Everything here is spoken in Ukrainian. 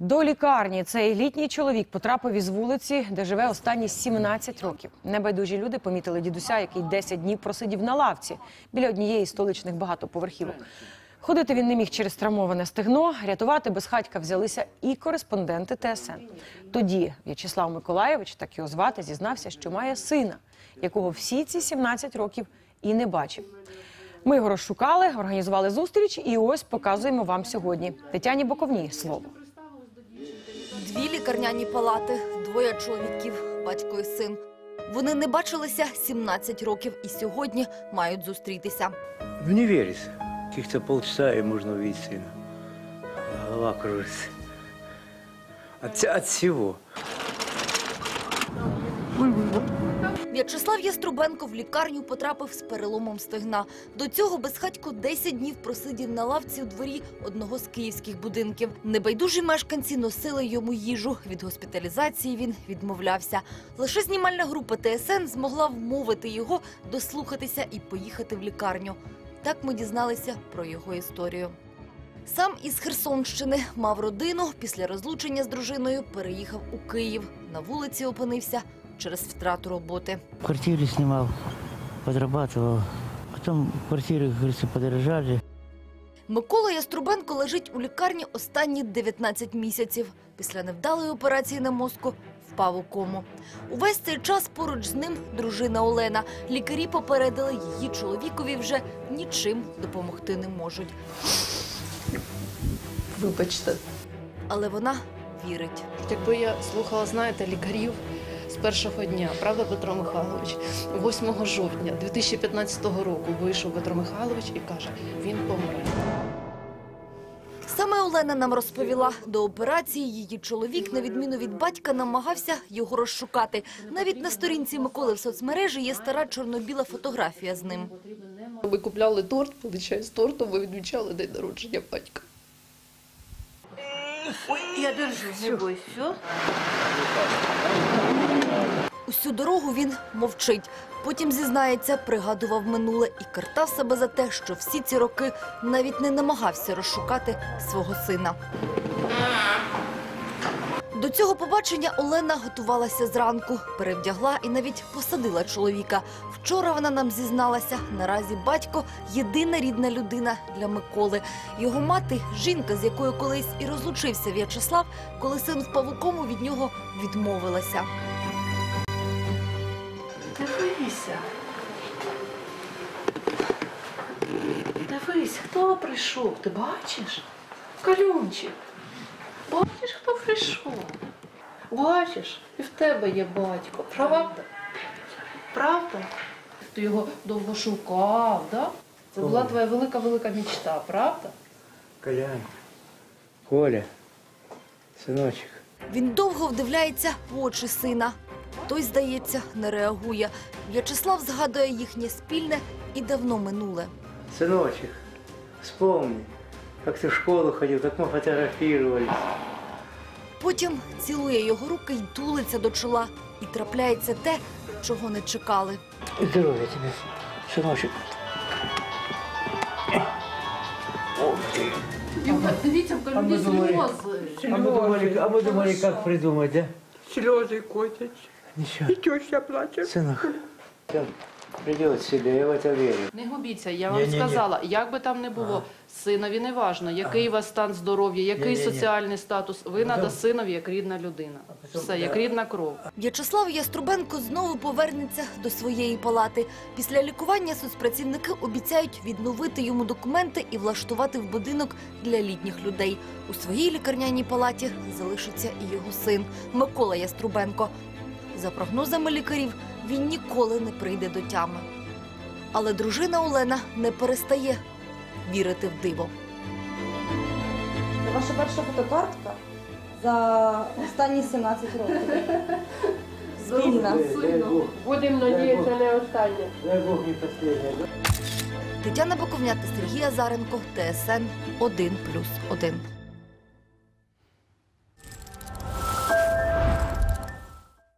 До лікарні цей літній чоловік потрапив із вулиці, де живе останні 17 років. Небайдужі люди помітили дідуся, який 10 днів просидів на лавці біля однієї столичних багатоповерхівок. Ходити він не міг через травмоване стегно. Рятувати безхатька взялися і кореспонденти ТСН. Тоді В'ячеслав Миколаєвич, так його звати, зізнався, що має сина, якого всі ці 17 років і не бачив. Ми його розшукали, організували зустріч, і ось показуємо вам сьогодні. Тетяні Боковній слово. Дві лікарняні палати, двоє чоловіків, батько і син. Вони не бачилися 17 років і сьогодні мають зустрітися. В не віриться. Каких-то полчаса і можна увидеть сина. Голова кружиться. От, от всего. В'ячеслав Яструбенко в лікарню потрапив з переломом стегна. До цього безхатько 10 днів просидів на лавці у дворі одного з київських будинків. Небайдужі мешканці носили йому їжу. Від госпіталізації він відмовлявся. Лише знімальна група ТСН змогла вмовити його дослухатися і поїхати в лікарню. Так ми дізналися про його історію. Сам із Херсонщини мав родину. Після розлучення з дружиною переїхав у Київ. На вулиці опинився через втрату роботи. В квартире снимал, подрабатывал. Потом квартиры, как говорится, подорожали. Микола Яструбенко лежить у лікарні останні 19 місяців. Після невдалої операції на мозку впав у кому. Увесь цей час поруч з ним дружина Олена. Лікарі попередили її чоловікові вже нічим допомогти не можуть. Вибачте, Але вона вірить. якби я слухала, знаєте, лікарів з першого дня, правда, Петро Михайлович, 8 жовтня 2015 року вийшов Петро Михайлович і каже, він помре. Саме Олена нам розповіла, до операції її чоловік, на відміну від батька, намагався його розшукати. Навіть на сторінці Миколи в соцмережі є стара чорно-біла фотографія з ним. Ми купляли торт, величай з тортом, ми відмічали день народження батька. Усю дорогу він мовчить. Потім зізнається, пригадував минуле і картав себе за те, що всі ці роки навіть не намагався розшукати свого сина. До цього побачення Олена готувалася зранку, перевдягла і навіть посадила чоловіка. Вчора вона нам зізналася, наразі батько єдина рідна людина для Миколи. Його мати жінка, з якою колись і розлучився В'ячеслав, коли син впав у кому від нього відмовилася. Дивися. Дивись, хто прийшов, ти бачиш? Калюнчик. Бачиш, хто прийшов? Бачиш, і в тебе є батько, правда? Правда? Ти його довго шукав, да? Це була твоя велика-велика мічта, правда? Колян. Коля. Сыночек. Він довго вдивляється в очі сина. Той, здається, не реагує. В'ячеслав згадує їхнє спільне і давно минуле. Сыночек, вспомни, как ты в школу ходил, как мы фотографировались. Потім цілує його руки й тулиться до чола. І трапляється те, чого не чекали. Здоровья тебе, сыночек. Ух ты. Дивіться, в А ми думали- А мы думали, а мы думали, как придумать, да? Слезы котять. Ничего. И теща плачет. Сынок, я в. Не губіться, я вам Ні-ні-ні. сказала, як би там не було, синові не важно, який у вас стан здоров'я, який Ні-ні-ні. соціальний статус, ви треба синові як рідна людина. потім- Все, як рідна кров. В'ячеслав Яструбенко знову повернеться до своєї палати. Після лікування соцпрацівники обіцяють відновити йому документи і влаштувати в будинок для літніх людей. У своїй лікарняній палаті залишиться і його син Микола Яструбенко. За прогнозами лікарів, він ніколи не прийде до тями. Але дружина Олена не перестає вірити в диво. Це ваша перша фотокартка за останні 17 років. Спільна. Дай Бог, Будем надеяться останнє. дай Бог не последнее. Тетяна Боковня та Сергій Азаренко, ТСН 1+,1.